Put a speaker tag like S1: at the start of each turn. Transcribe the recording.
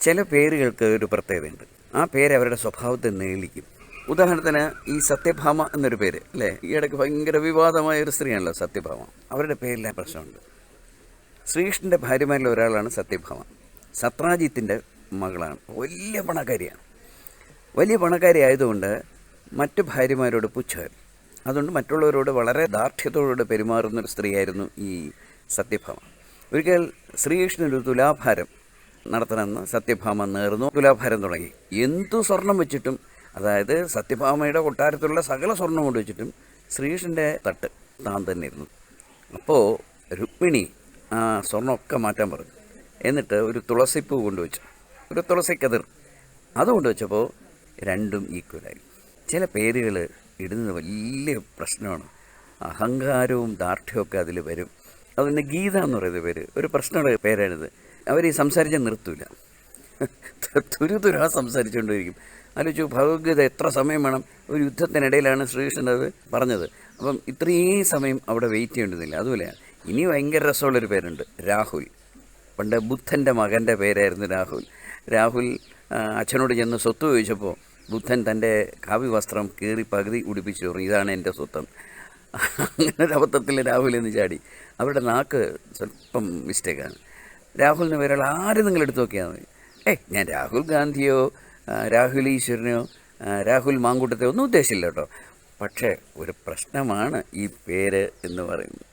S1: ചില പേരുകൾക്ക് ഒരു പ്രത്യേകതയുണ്ട്. ആ പേര് അവരുടെ സ്വഭാവത്തെ നീളിക്കും. ഉദാഹരണത്തിന് ഈ സത്യഭാമ എന്നൊരു പേര് അല്ലേ? ഈ ഇടയ്ക്ക് ഭയങ്കര വിവാദമായ ഒരു സ്ത്രീയാണല്ലോ സത്യഭാമ. അവരുടെ പേരിലെ പ്രശ്നമുണ്ട്. ശ്രീകൃഷ്ണന്റെ ഭാര്യമാരിൽ ഒരാളാണ് സത്യഭാമ. സത്രാജിത്തിന്റെ മകളാണ്. വലിയ പണക്കാരിയാണ്. വലിയ പണക്കാരി ആയതുകൊണ്ട് മറ്റു ഭാര്യമാരോട് പുച്ഛമായിരുന്നു അതുകൊണ്ട് മറ്റുള്ളവരോട് വളരെ ദാർഢ്യത്തോടുകൂടി പെരുമാറുന്നൊരു സ്ത്രീയായിരുന്നു ഈ സത്യഭാമ. ഒരിക്കൽ ശ്രീകൃഷ്ണൻ ഒരു തുലാഭാരം നടത്തണമെന്ന് സത്യഭാമ നേർന്നു. തുലാഭാരം തുടങ്ങി. എന്തു സ്വർണം വെച്ചിട്ടും അതായത് സത്യഭാമയുടെ കൊട്ടാരത്തിലുള്ള സകല സ്വർണം കൊണ്ട് വെച്ചിട്ടും ശ്രീകൃഷ്ണന്റെ തട്ട് താൻ തന്നെ ഇരുന്നു. അപ്പോൾ രുക്മിണി ആ സ്വർണമൊക്കെ മാറ്റാൻ പറഞ്ഞു. എന്നിട്ട് ഒരു തുളസിപ്പൂ കൊണ്ടുവച്ചു ഒരു തുളസി കതിർ. അത് കൊണ്ടുവച്ചപ്പോൾ രണ്ടും ഈക്വലായി ചില പേരുകൾ ഇടുന്നത് വലിയ പ്രശ്നമാണ്. അഹങ്കാരവും ദാർഢ്യവും അതിൽ വരും. അതിന്റെ ഗീത എന്ന് പറയുന്ന പേര്. ഒരു പ്രശ്നമുള്ള പേരാണിത്. അവർ ഈ സംസാരിച്ചാൽ നിർത്തൂല. തുരുതുരാ സംസാരിച്ചുകൊണ്ടിരിക്കും. ആലോചിച്ചു ഭഗവത്ഗീത എത്ര സമയം വേണം? ഒരു യുദ്ധത്തിനിടയിലാണ് ശ്രീകൃഷ്ണൻ അത് പറഞ്ഞത്. അപ്പം ഇത്രയും സമയം അവിടെ വെയിറ്റ് ചെയ്യേണ്ടതില്ല. അതുപോലെ ഇനി ഭയങ്കര രസമുള്ളൊരു പേരുണ്ട് രാഹുൽ. പണ്ട് ബുദ്ധന്റെ മകന്റെ പേരായിരുന്നു രാഹുൽ. രാഹുൽ അച്ഛനോട് ചെന്ന് സ്വത്ത് ചോദിച്ചപ്പോൾ ബുദ്ധൻ തന്റെ കാവ്യ വസ്ത്രം കീറി പകുതി ഉടുപ്പിച്ചു തുടങ്ങി ഇതാണ് എന്റെ സ്വത്തം അങ്ങനെ ഒരു അബദ്ധത്തിൽ രാഹുൽ എന്ന് ചാടി. അവരുടെ നാക്ക് സ്വല്പം മിസ്റ്റേക്കാണ് രാഹുലിന് പേരുള്ള ആരും നിങ്ങൾ എടുത്തു നോക്കിയാൽ മതി. ഏയ് ഞാൻ രാഹുൽ ഗാന്ധിയോ രാഹുൽ ഈശ്വരനെയോ രാഹുൽ മാങ്കൂട്ടത്തെ ഒന്നും ഉദ്ദേശിച്ചില്ല കേട്ടോ. പക്ഷേ ഒരു പ്രശ്നമാണ് ഈ പേര് എന്ന് പറയുന്നത്.